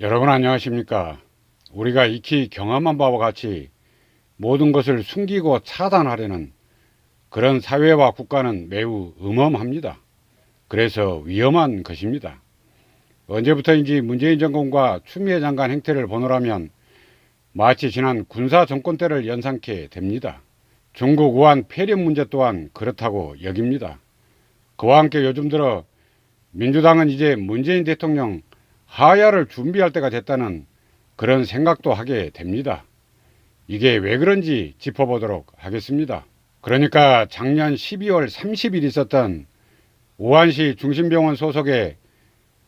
여러분 안녕하십니까? 우리가 익히 경험한 바와 같이 모든 것을 숨기고 차단하려는 그런 사회와 국가는 매우 음험합니다. 그래서 위험한 것입니다. 언제부터인지 문재인 정권과 추미애 장관 행태를 보노라면 마치 지난 군사 정권 때를 연상케 됩니다. 중국 우한 폐렴 문제 또한 그렇다고 여깁니다. 그와 함께 요즘 들어 민주당은 이제 문재인 대통령 하야를 준비할 때가 됐다는 그런 생각도 하게 됩니다. 이게 왜 그런지 짚어보도록 하겠습니다. 그러니까 작년 12월 30일 있었던 우한시 중심병원 소속의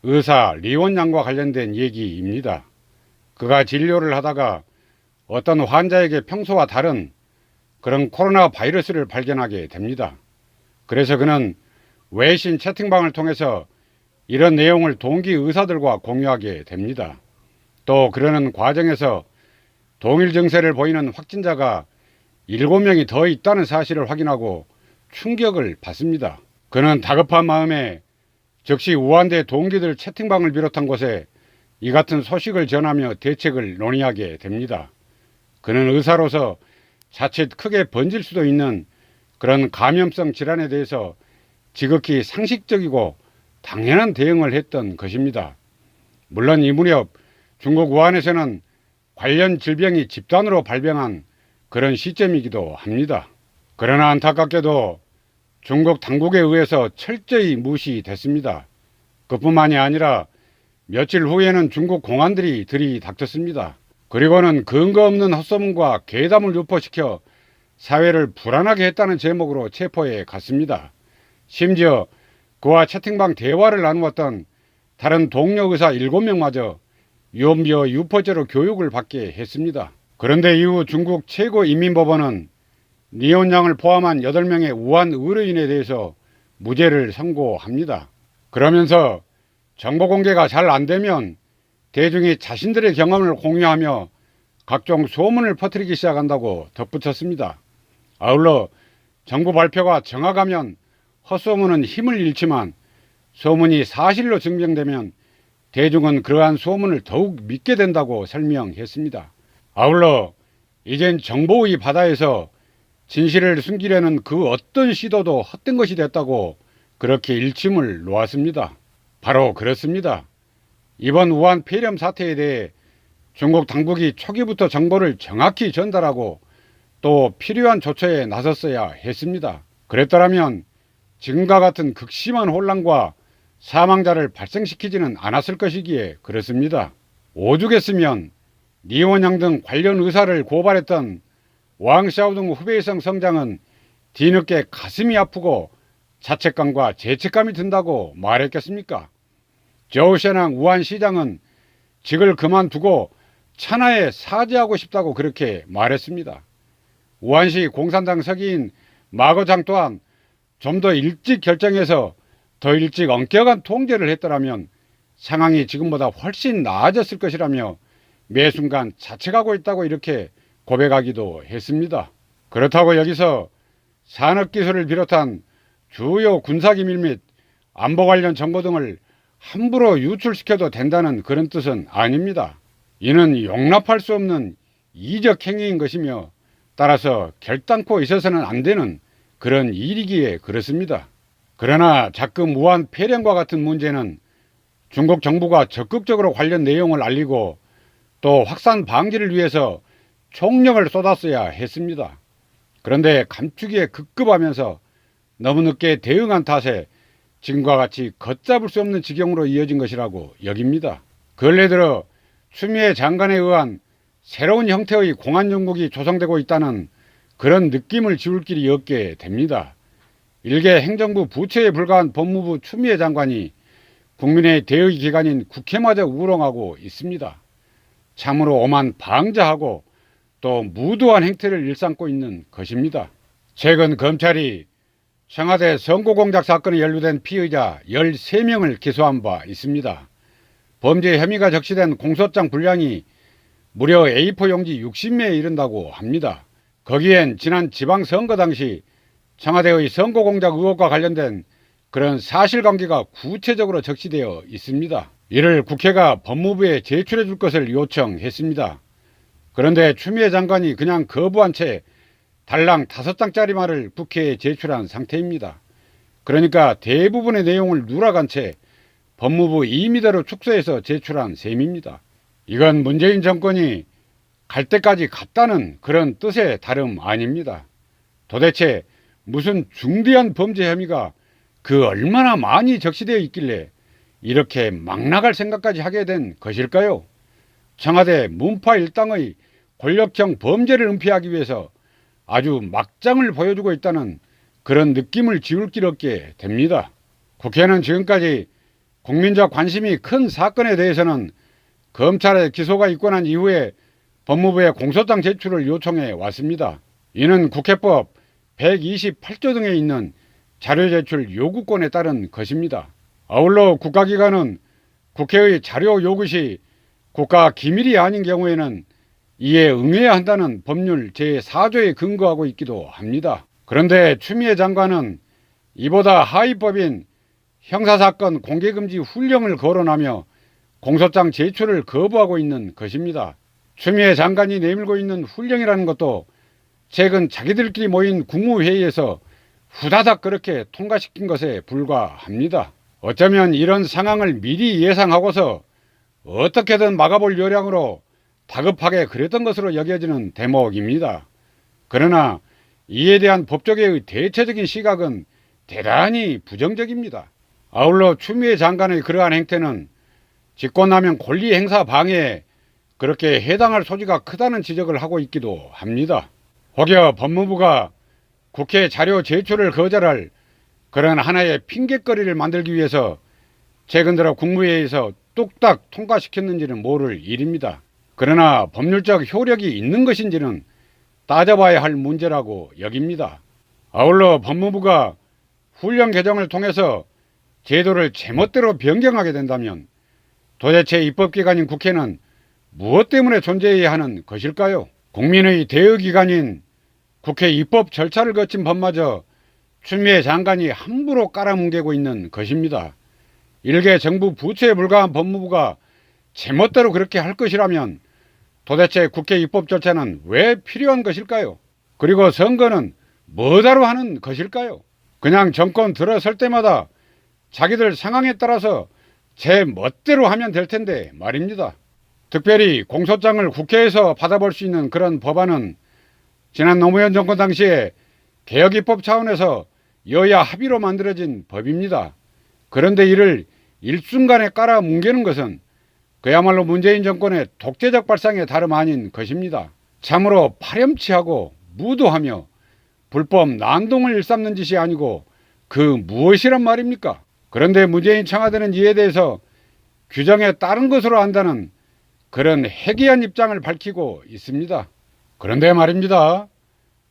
의사 리원 양과 관련된 얘기입니다. 그가 진료를 하다가 어떤 환자에게 평소와 다른 그런 코로나 바이러스를 발견하게 됩니다. 그래서 그는 외신 채팅방을 통해서 이런 내용을 동기 의사들과 공유하게 됩니다. 또 그러는 과정에서 동일 증세를 보이는 확진자가 7명이 더 있다는 사실을 확인하고 충격을 받습니다. 그는 다급한 마음에 즉시 우한대 동기들 채팅방을 비롯한 곳에 이 같은 소식을 전하며 대책을 논의하게 됩니다. 그는 의사로서 자칫 크게 번질 수도 있는 그런 감염성 질환에 대해서 지극히 상식적이고 당연한 대응을 했던 것입니다. 물론 이 무렵 중국 우한에서는 관련 질병이 집단으로 발병한 그런 시점이기도 합니다. 그러나 안타깝게도 중국 당국에 의해서 철저히 무시됐습니다. 그뿐만이 아니라 며칠 후에는 중국 공안들이 들이닥쳤습니다. 그리고는 근거 없는 헛소문과 괴담을 유포시켜 사회를 불안하게 했다는 제목으로 체포해 갔습니다. 심지어 그와 채팅방 대화를 나누었던 다른 동료 의사 7명마저 유언비어 유포죄로 교육을 받게 했습니다. 그런데 이후 중국 최고인민법원은 니온 양을 포함한 8명의 우한 의료인에 대해서 무죄를 선고합니다. 그러면서 정보 공개가 잘 안되면 대중이 자신들의 경험을 공유하며 각종 소문을 퍼뜨리기 시작한다고 덧붙였습니다. 아울러 정부 발표가 정확하면 헛소문은 힘을 잃지만 소문이 사실로 증명되면 대중은 그러한 소문을 더욱 믿게 된다고 설명했습니다. 아울러 이젠 정보의 바다에서 진실을 숨기려는 그 어떤 시도도 헛된 것이 됐다고 그렇게 일침을 놓았습니다. 바로 그렇습니다. 이번 우한 폐렴 사태에 대해 중국 당국이 초기부터 정보를 정확히 전달하고 또 필요한 조처에 나섰어야 했습니다. 그랬더라면 지금과 같은 극심한 혼란과 사망자를 발생시키지는 않았을 것이기에 그렇습니다. 오죽했으면 니원양 등 관련 의사를 고발했던 왕샤오등 후베이성 성장은 뒤늦게 가슴이 아프고 자책감과 죄책감이 든다고 말했겠습니까? 저우셔낭 우한시장은 직을 그만두고 천하에 사죄하고 싶다고 그렇게 말했습니다. 우한시 공산당 서기인 마거장 또한 좀 더 일찍 결정해서 더 일찍 엄격한 통제를 했더라면 상황이 지금보다 훨씬 나아졌을 것이라며 매 순간 자책하고 있다고 이렇게 고백하기도 했습니다. 그렇다고 여기서 산업기술을 비롯한 주요 군사기밀 및 안보 관련 정보 등을 함부로 유출시켜도 된다는 그런 뜻은 아닙니다. 이는 용납할 수 없는 이적 행위인 것이며 따라서 결단코 있어서는 안 되는 그런 일이기에 그렇습니다. 그러나 자꾸 무한 폐렴과 같은 문제는 중국 정부가 적극적으로 관련 내용을 알리고 또 확산 방지를 위해서 총력을 쏟았어야 했습니다. 그런데 감추기에 급급하면서 너무 늦게 대응한 탓에 지금과 같이 걷잡을 수 없는 지경으로 이어진 것이라고 여깁니다. 근래 들어 추미애 장관에 의한 새로운 형태의 공안정국이 조성되고 있다는 그런 느낌을 지울 길이 없게 됩니다. 일개 행정부 부처에 불과한 법무부 추미애 장관이 국민의 대의 기관인 국회마저 우롱하고 있습니다. 참으로 오만 방자하고 또 무도한 행태를 일삼고 있는 것입니다. 최근 검찰이 청와대 선거공작 사건에 연루된 피의자 13명을 기소한 바 있습니다. 범죄 혐의가 적시된 공소장 분량이 무려 A4 용지 60매에 이른다고 합니다. 거기엔 지난 지방선거 당시 청와대의 선거공작 의혹과 관련된 그런 사실관계가 구체적으로 적시되어 있습니다. 이를 국회가 법무부에 제출해 줄 것을 요청했습니다. 그런데 추미애 장관이 그냥 거부한 채 달랑 다섯 장짜리 말을 국회에 제출한 상태입니다. 그러니까 대부분의 내용을 누락한 채 법무부 임의대로 축소해서 제출한 셈입니다. 이건 문재인 정권이 갈 때까지 갔다는 그런 뜻의 다름 아닙니다. 도대체 무슨 중대한 범죄 혐의가 그 얼마나 많이 적시되어 있길래 이렇게 막 나갈 생각까지 하게 된 것일까요? 청와대 문파 일당의 권력형 범죄를 은폐하기 위해서 아주 막장을 보여주고 있다는 그런 느낌을 지울 길 없게 됩니다. 국회는 지금까지 국민적 관심이 큰 사건에 대해서는 검찰의 기소가 있고 난 이후에 법무부에 공소장 제출을 요청해 왔습니다. 이는 국회법 128조 등에 있는 자료 제출 요구권에 따른 것입니다. 아울러 국가기관은 국회의 자료 요구 시 국가 기밀이 아닌 경우에는 이에 응해야 한다는 법률 제4조에 근거하고 있기도 합니다. 그런데 추미애 장관은 이보다 하위법인 형사사건 공개금지 훈령을 거론하며 공소장 제출을 거부하고 있는 것입니다. 추미애 장관이 내밀고 있는 훈령이라는 것도 최근 자기들끼리 모인 국무회의에서 후다닥 그렇게 통과시킨 것에 불과합니다. 어쩌면 이런 상황을 미리 예상하고서 어떻게든 막아볼 요량으로 다급하게 그랬던 것으로 여겨지는 대목입니다. 그러나 이에 대한 법조계의 대체적인 시각은 대단히 부정적입니다. 아울러 추미애 장관의 그러한 행태는 직권남용 권리 행사 방해에 그렇게 해당할 소지가 크다는 지적을 하고 있기도 합니다. 혹여 법무부가 국회 자료 제출을 거절할 그런 하나의 핑계거리를 만들기 위해서 최근 들어 국무회의에서 뚝딱 통과시켰는지는 모를 일입니다. 그러나 법률적 효력이 있는 것인지는 따져봐야 할 문제라고 여깁니다. 아울러 법무부가 훈령 개정을 통해서 제도를 제멋대로 변경하게 된다면 도대체 입법기관인 국회는 무엇 때문에 존재해야 하는 것일까요? 국민의 대의기관인 국회 입법 절차를 거친 법마저 추미애 장관이 함부로 깔아뭉개고 있는 것입니다. 일개 정부 부처에 불과한 법무부가 제멋대로 그렇게 할 것이라면 도대체 국회 입법 절차는 왜 필요한 것일까요? 그리고 선거는 뭐다로 하는 것일까요? 그냥 정권 들어설 때마다 자기들 상황에 따라서 제 멋대로 하면 될 텐데 말입니다. 특별히 공소장을 국회에서 받아볼 수 있는 그런 법안은 지난 노무현 정권 당시에 개혁입법 차원에서 여야 합의로 만들어진 법입니다. 그런데 이를 일순간에 깔아 뭉개는 것은 그야말로 문재인 정권의 독재적 발상에 다름 아닌 것입니다. 참으로 파렴치하고 무도하며 불법 난동을 일삼는 짓이 아니고 그 무엇이란 말입니까? 그런데 문재인 청와대는 이에 대해서 규정에 따른 것으로 안다는 그런 해괴한 입장을 밝히고 있습니다. 그런데 말입니다.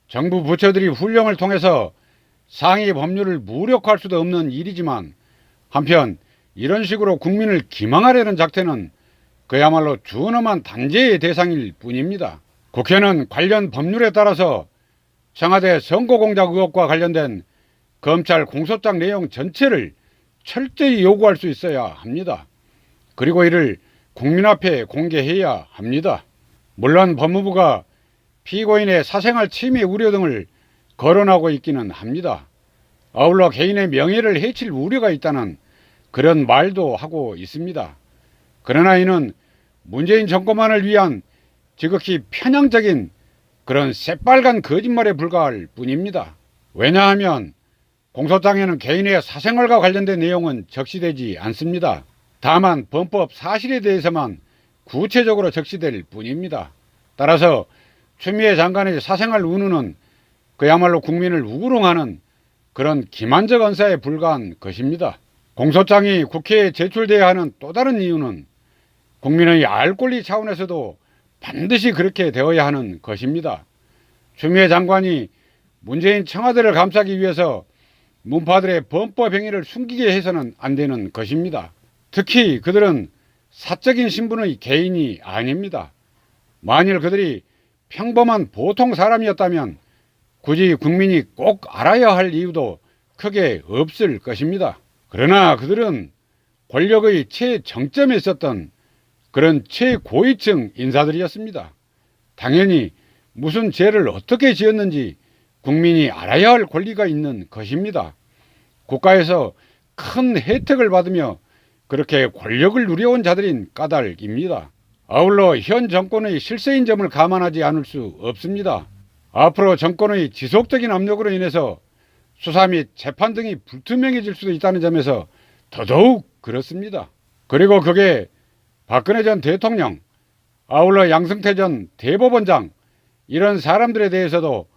정부 부처들이 훈령을 통해서 상위 법률을 무력화할 수도 없는 일이지만 한편 이런 식으로 국민을 기망하려는 작태는 그야말로 준엄한 단죄의 대상일 뿐입니다. 국회는 관련 법률에 따라서 청와대 선거공작 의혹과 관련된 검찰 공소장 내용 전체를 철저히 요구할 수 있어야 합니다. 그리고 이를 국민 앞에 공개해야 합니다. 물론 법무부가 피고인의 사생활 침해 우려 등을 거론하고 있기는 합니다. 아울러 개인의 명예를 해칠 우려가 있다는 그런 말도 하고 있습니다. 그러나 이는 문재인 정권만을 위한 지극히 편향적인 그런 새빨간 거짓말에 불과할 뿐입니다. 왜냐하면 공소장에는 개인의 사생활과 관련된 내용은 적시되지 않습니다. 다만 범법 사실에 대해서만 구체적으로 적시될 뿐입니다. 따라서 추미애 장관의 사생활 운운은 그야말로 국민을 우롱하는 그런 기만적 언사에 불과한 것입니다. 공소장이 국회에 제출돼야 하는 또 다른 이유는 국민의 알 권리 차원에서도 반드시 그렇게 되어야 하는 것입니다. 추미애 장관이 문재인 청와대를 감싸기 위해서 문파들의 범법 행위를 숨기게 해서는 안 되는 것입니다. 특히 그들은 사적인 신분의 개인이 아닙니다. 만일 그들이 평범한 보통 사람이었다면 굳이 국민이 꼭 알아야 할 이유도 크게 없을 것입니다. 그러나 그들은 권력의 최정점에 있었던 그런 최고위층 인사들이었습니다. 당연히 무슨 죄를 어떻게 지었는지 국민이 알아야 할 권리가 있는 것입니다. 국가에서 큰 혜택을 받으며 그렇게 권력을 누려온 자들인 까닭입니다. 아울러 현 정권의 실세인 점을 감안하지 않을 수 없습니다. 앞으로 정권의 지속적인 압력으로 인해서 수사 및 재판 등이 불투명해질 수도 있다는 점에서 더더욱 그렇습니다. 그리고 그게 박근혜 전 대통령, 아울러 양승태 전 대법원장 이런 사람들에 대해서도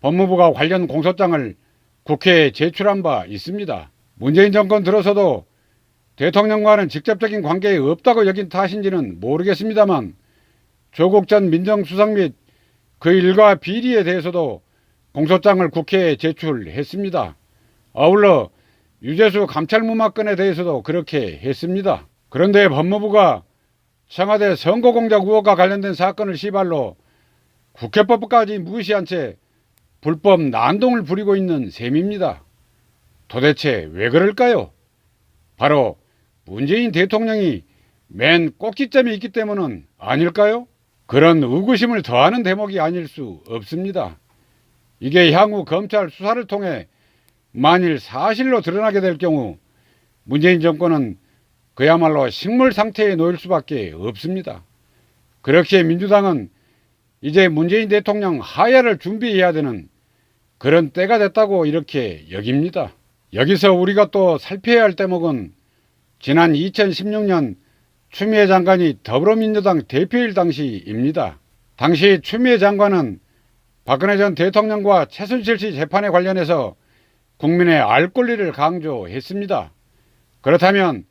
법무부가 관련 공소장을 국회에 제출한 바 있습니다. 문재인 정권 들어서도 대통령과는 직접적인 관계에 없다고 여긴 탓인지는 모르겠습니다만 조국 전 민정수석 및 그 일과 비리에 대해서도 공소장을 국회에 제출했습니다. 아울러 유재수 감찰무마건에 대해서도 그렇게 했습니다. 그런데 법무부가 청와대 선거공작 의혹과 관련된 사건을 시발로 국회법까지 무시한 채 불법 난동을 부리고 있는 셈입니다. 도대체 왜 그럴까요? 바로 문재인 대통령이 맨 꼭지점에 있기 때문은 아닐까요? 그런 의구심을 더하는 대목이 아닐 수 없습니다. 이게 향후 검찰 수사를 통해 만일 사실로 드러나게 될 경우 문재인 정권은 그야말로 식물 상태에 놓일 수밖에 없습니다. 그렇게 민주당은 이제 문재인 대통령 하야를 준비해야 되는 그런 때가 됐다고 이렇게 여깁니다. 여기서 우리가 또 살펴야 할 대목은 지난 2016년 추미애 장관이 더불어민주당 대표일 당시입니다. 당시 추미애 장관은 박근혜 전 대통령과 최순실 씨 재판에 관련해서 국민의 알 권리를 강조했습니다. 그렇다면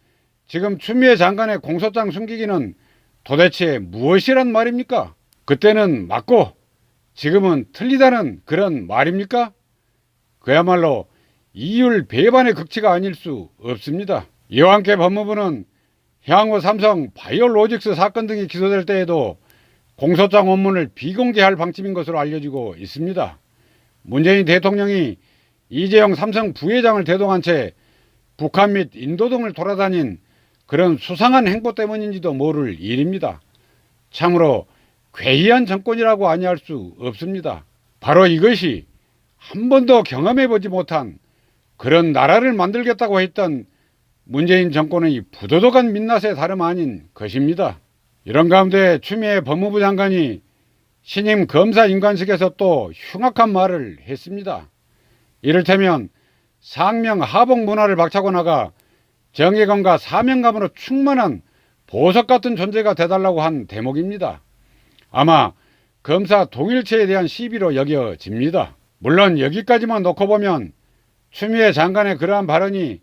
지금 추미애 장관의 공소장 숨기기는 도대체 무엇이란 말입니까? 그때는 맞고 지금은 틀리다는 그런 말입니까? 그야말로 이율 배반의 극치가 아닐 수 없습니다. 이와 함께 법무부는 향후 삼성 바이오로직스 사건 등이 기소될 때에도 공소장 원문을 비공개할 방침인 것으로 알려지고 있습니다. 문재인 대통령이 이재용 삼성 부회장을 대동한 채 북한 및 인도 등을 돌아다닌 그런 수상한 행보 때문인지도 모를 일입니다. 참으로 괴이한 정권이라고 아니할 수 없습니다. 바로 이것이 한 번도 경험해 보지 못한 그런 나라를 만들겠다고 했던 문재인 정권의 부도덕한 민낯에 다름 아닌 것입니다. 이런 가운데 추미애 법무부 장관이 신임 검사 인관식에서 또 흉악한 말을 했습니다. 이를테면 상명 하복 문화를 박차고 나가 정의감과 사명감으로 충만한 보석 같은 존재가 되달라고 한 대목입니다. 아마 검사 동일체에 대한 시비로 여겨집니다. 물론 여기까지만 놓고 보면 추미애 장관의 그러한 발언이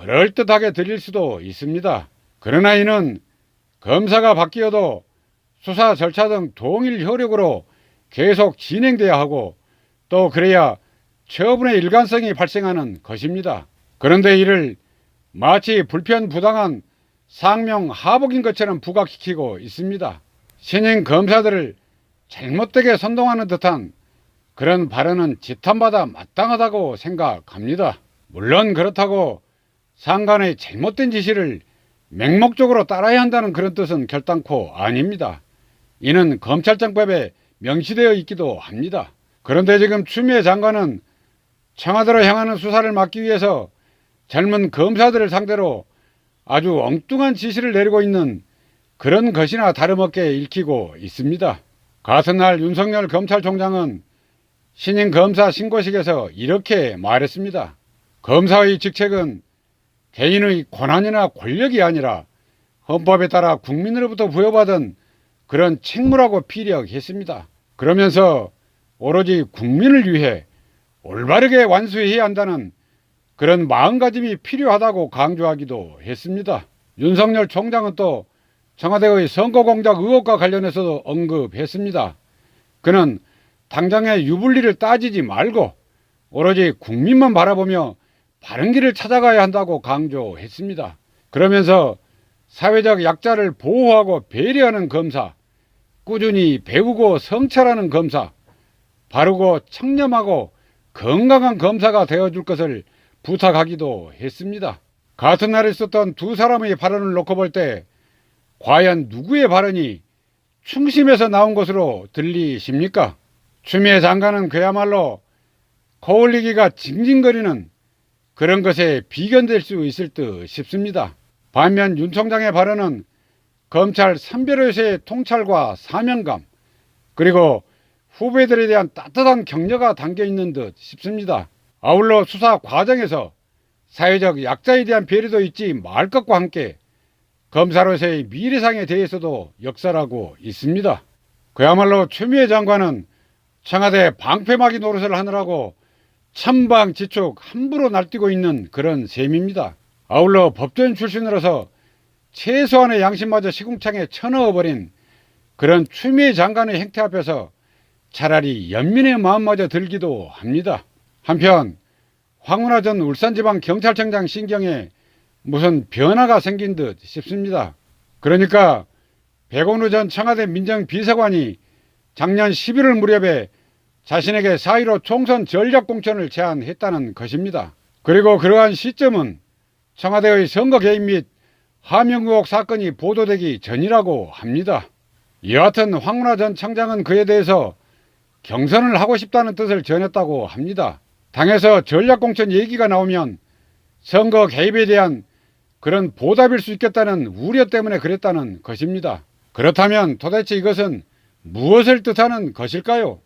그럴듯하게 들릴 수도 있습니다. 그러나 이는 검사가 바뀌어도 수사 절차 등 동일 효력으로 계속 진행돼야 하고 또 그래야 처분의 일관성이 발생하는 것입니다. 그런데 이를 마치 불편부당한 상명 하복인 것처럼 부각시키고 있습니다. 신임 검사들을 잘못되게 선동하는 듯한 그런 발언은 지탄받아 마땅하다고 생각합니다. 물론 그렇다고 상관의 잘못된 지시를 맹목적으로 따라야 한다는 그런 뜻은 결단코 아닙니다. 이는 검찰정법에 명시되어 있기도 합니다. 그런데 지금 추미애 장관은 청와대로 향하는 수사를 막기 위해서 젊은 검사들을 상대로 아주 엉뚱한 지시를 내리고 있는 그런 것이나 다름없게 읽히고 있습니다. 같은 날 윤석열 검찰총장은 신임 검사 신고식에서 이렇게 말했습니다. 검사의 직책은 개인의 권한이나 권력이 아니라 헌법에 따라 국민으로부터 부여받은 그런 책무라고 피력했습니다. 그러면서 오로지 국민을 위해 올바르게 완수해야 한다는 그런 마음가짐이 필요하다고 강조하기도 했습니다. 윤석열 총장은 또 청와대의 선거공작 의혹과 관련해서도 언급했습니다. 그는 당장의 유불리를 따지지 말고 오로지 국민만 바라보며 바른 길을 찾아가야 한다고 강조했습니다. 그러면서 사회적 약자를 보호하고 배려하는 검사, 꾸준히 배우고 성찰하는 검사, 바르고 청렴하고 건강한 검사가 되어줄 것을 부탁하기도 했습니다. 같은 날에 있었던 두 사람의 발언을 놓고 볼 때 과연 누구의 발언이 충심에서 나온 것으로 들리십니까? 추미애 장관은 그야말로 거울리기가 징징거리는 그런 것에 비견될 수 있을 듯 싶습니다. 반면 윤 총장의 발언은 검찰 선별효소의 통찰과 사명감 그리고 후배들에 대한 따뜻한 격려가 담겨 있는 듯 싶습니다. 아울러 수사 과정에서 사회적 약자에 대한 배려도 잊지 말 것과 함께 검사로서의 미래상에 대해서도 역설하고 있습니다. 그야말로 추미애 장관은 청와대 방패막이 노릇을 하느라고 천방지축 함부로 날뛰고 있는 그런 셈입니다. 아울러 법조인 출신으로서 최소한의 양심마저 시궁창에 쳐넣어버린 그런 추미애 장관의 행태 앞에서 차라리 연민의 마음마저 들기도 합니다. 한편 황운하 전 울산지방경찰청장 신경에 무슨 변화가 생긴 듯 싶습니다. 그러니까 백원우 전 청와대 민정비서관이 작년 11월 무렵에 자신에게 4.15 총선 전략 공천을 제안했다는 것입니다. 그리고 그러한 시점은 청와대의 선거 개입 및 하명 의혹 사건이 보도되기 전이라고 합니다. 여하튼 황운하 전 청장은 그에 대해서 경선을 하고 싶다는 뜻을 전했다고 합니다. 당에서 전략공천 얘기가 나오면 선거 개입에 대한 그런 보답일 수 있겠다는 우려 때문에 그랬다는 것입니다. 그렇다면 도대체 이것은 무엇을 뜻하는 것일까요?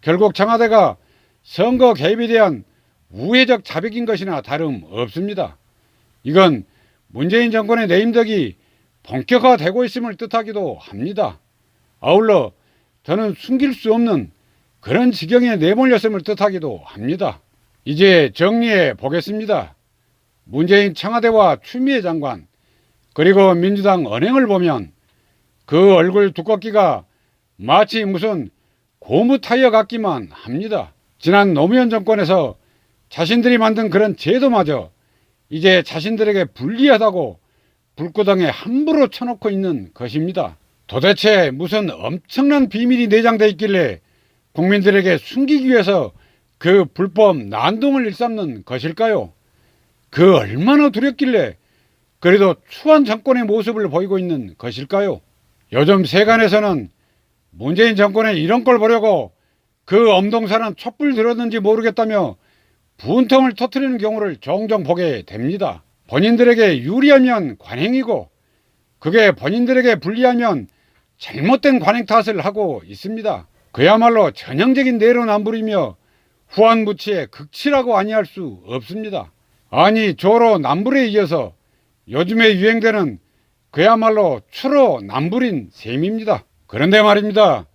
결국 청와대가 선거 개입에 대한 우회적 자백인 것이나 다름 없습니다. 이건 문재인 정권의 내임덕이 본격화되고 있음을 뜻하기도 합니다. 아울러 저는 숨길 수 없는 그런 지경에 내몰렸음을 뜻하기도 합니다. 이제 정리해 보겠습니다. 문재인 청와대와 추미애 장관 그리고 민주당 언행을 보면 그 얼굴 두껍기가 마치 무슨 고무 타이어 같기만 합니다. 지난 노무현 정권에서 자신들이 만든 그런 제도마저 이제 자신들에게 불리하다고 불구덩이에 함부로 쳐놓고 있는 것입니다. 도대체 무슨 엄청난 비밀이 내장돼 있길래 국민들에게 숨기기 위해서 그 불법 난동을 일삼는 것일까요? 그 얼마나 두렵길래 그래도 추한 정권의 모습을 보이고 있는 것일까요? 요즘 세간에서는 문재인 정권에 이런 걸 보려고 그 엄동사는 촛불 들었는지 모르겠다며 분통을 터뜨리는 경우를 종종 보게 됩니다. 본인들에게 유리하면 관행이고 그게 본인들에게 불리하면 잘못된 관행 탓을 하고 있습니다. 그야말로 전형적인 내로남불이며 후한무치의 극치라고 아니할 수 없습니다. 아니 조로 남불에 이어서 요즘에 유행되는 그야말로 추로 남불인 셈입니다. 그런데 말입니다.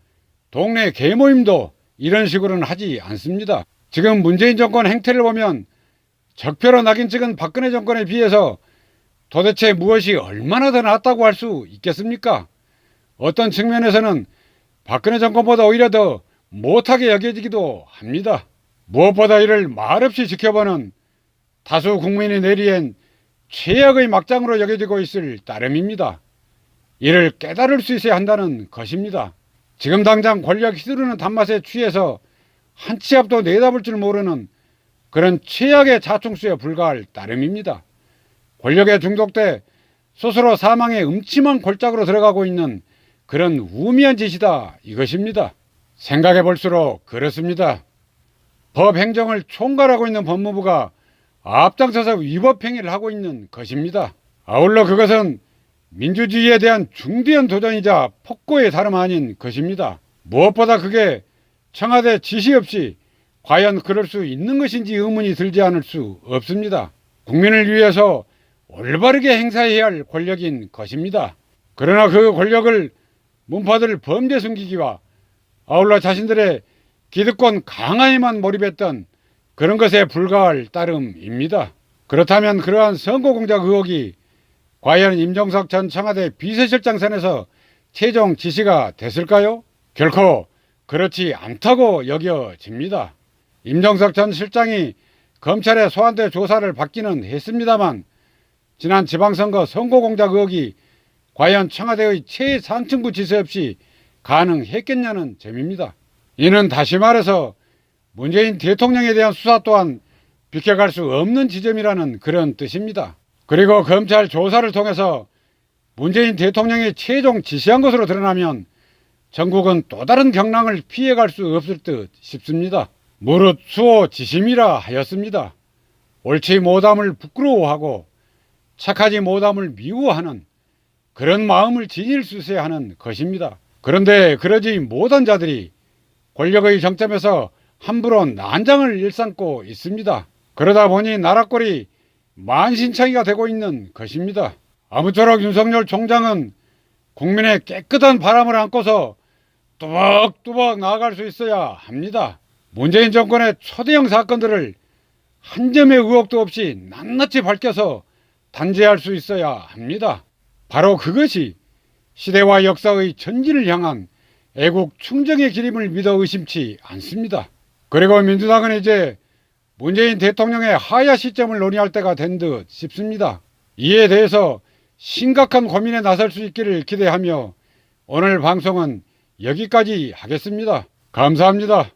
동네 개모임도 이런 식으로는 하지 않습니다. 지금 문재인 정권 행태를 보면 적폐로 낙인 찍은 박근혜 정권에 비해서 도대체 무엇이 얼마나 더 낫다고 할 수 있겠습니까? 어떤 측면에서는 박근혜 정권보다 오히려 더 못하게 여겨지기도 합니다. 무엇보다 이를 말없이 지켜보는 다수 국민이 내리엔 최악의 막장으로 여겨지고 있을 따름입니다. 이를 깨달을 수 있어야 한다는 것입니다. 지금 당장 권력 휘두르는 단맛에 취해서 한 치 앞도 내다볼 줄 모르는 그런 최악의 자충수에 불과할 따름입니다. 권력에 중독돼 스스로 사망의 음침한 골짜기로 들어가고 있는 그런 우미한 짓이다 이것입니다. 생각해 볼수록 그렇습니다. 법 행정을 총괄하고 있는 법무부가 앞장서서 위법 행위를 하고 있는 것입니다. 아울러 그것은 민주주의에 대한 중대한 도전이자 폭거의 다름 아닌 것입니다. 무엇보다 그게 청와대 지시 없이 과연 그럴 수 있는 것인지 의문이 들지 않을 수 없습니다. 국민을 위해서 올바르게 행사해야 할 권력인 것입니다. 그러나 그 권력을 문파들 범죄 숨기기와 아울러 자신들의 기득권 강화에만 몰입했던 그런 것에 불과할 따름입니다. 그렇다면 그러한 선거 공작 의혹이 과연 임종석 전 청와대 비서실장 선에서 최종 지시가 됐을까요? 결코 그렇지 않다고 여겨집니다. 임종석 전 실장이 검찰에 소환돼 조사를 받기는 했습니다만 지난 지방선거 선거 공작 의혹이 과연 청와대의 최상층부 지시 없이 가능했겠냐는 점입니다. 이는 다시 말해서 문재인 대통령에 대한 수사 또한 비켜갈 수 없는 지점이라는 그런 뜻입니다. 그리고 검찰 조사를 통해서 문재인 대통령이 최종 지시한 것으로 드러나면 전국은 또 다른 경랑을 피해갈 수 없을 듯 싶습니다. 무릇 수호 지심이라 하였습니다. 옳지 못함을 부끄러워하고 착하지 못함을 미워하는 그런 마음을 지닐 수 있어야 하는 것입니다. 그런데 그러지 못한 자들이 권력의 정점에서 함부로 난장을 일삼고 있습니다. 그러다 보니 나라 꼴이 만신창이가 되고 있는 것입니다. 아무쪼록 윤석열 총장은 국민의 깨끗한 바람을 안고서 뚜벅뚜벅 나아갈 수 있어야 합니다. 문재인 정권의 초대형 사건들을 한 점의 의혹도 없이 낱낱이 밝혀서 단죄할 수 있어야 합니다. 바로 그것이 시대와 역사의 전진을 향한 애국 충정의 길임을 믿어 의심치 않습니다. 그리고 민주당은 이제 문재인 대통령의 하야 시점을 논의할 때가 된 듯 싶습니다. 이에 대해서 심각한 고민에 나설 수 있기를 기대하며 오늘 방송은 여기까지 하겠습니다. 감사합니다.